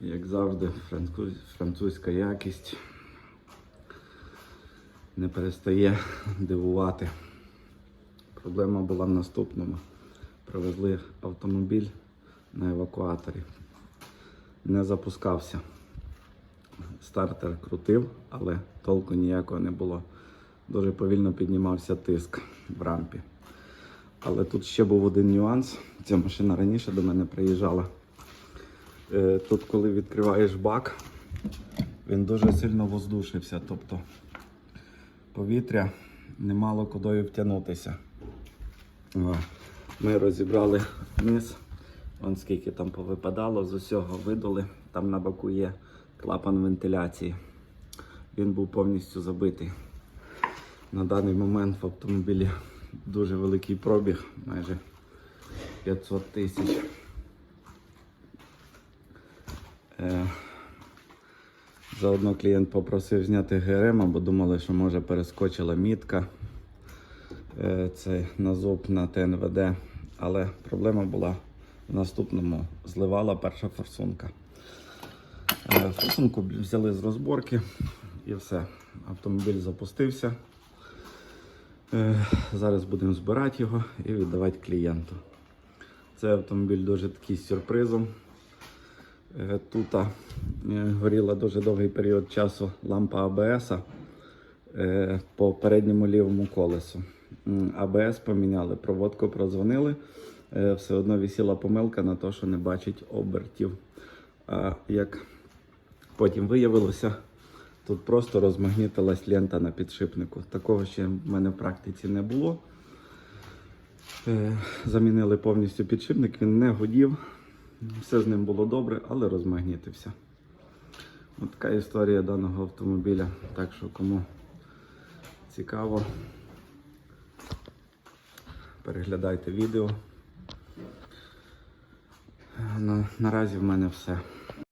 Як завжди, француз- французька якість не перестає дивувати. Проблема була в наступному. Привезли автомобіль на евакуаторі. Не запускався. Стартер крутив, але толку ніякого не було. Дуже повільно піднімався тиск в рампі. Але тут ще був один нюанс. Ця машина раніше до мене приїжджала. Е, Тут, коли відкриваєш бак, він дуже сильно воздушився. Тобто повітря не мало кудою втягнутися. Ми розібрали низ. Вон скільки там повипадало, з усього видали. Там на боку є клапан вентиляції. Він був повністю забитий. На даний момент в автомобілі дуже великий пробіг, майже 500 тисяч. Е, Заодно клієнт попросив зняти ГРМ, бо думали, що може перескочила мітка. Е, Це на ЗОП на ТНВД. Але проблема була в наступному. Зливала перша форсунка. Е, Форсунку взяли з розборки і все. Автомобіль запустився. Зараз будемо збирати його і віддавати клієнту. Цей автомобіль дуже такий з сюрпризом. Е, Тут е, горіла дуже довгий період часу лампа АБС е, по передньому лівому колесу. АБС поміняли, проводку прозвонили. Все одно висіла помилка на те, що не бачить обертів. А як потім виявилося, тут просто розмагнітилась лента на підшипнику. Такого ще в мене в практиці не було. Замінили повністю підшипник, він не годів. Все з ним було добре, але розмагнітився. От така історія даного автомобіля. Так що кому цікаво, переглядайте відео. На, наразі в мене все.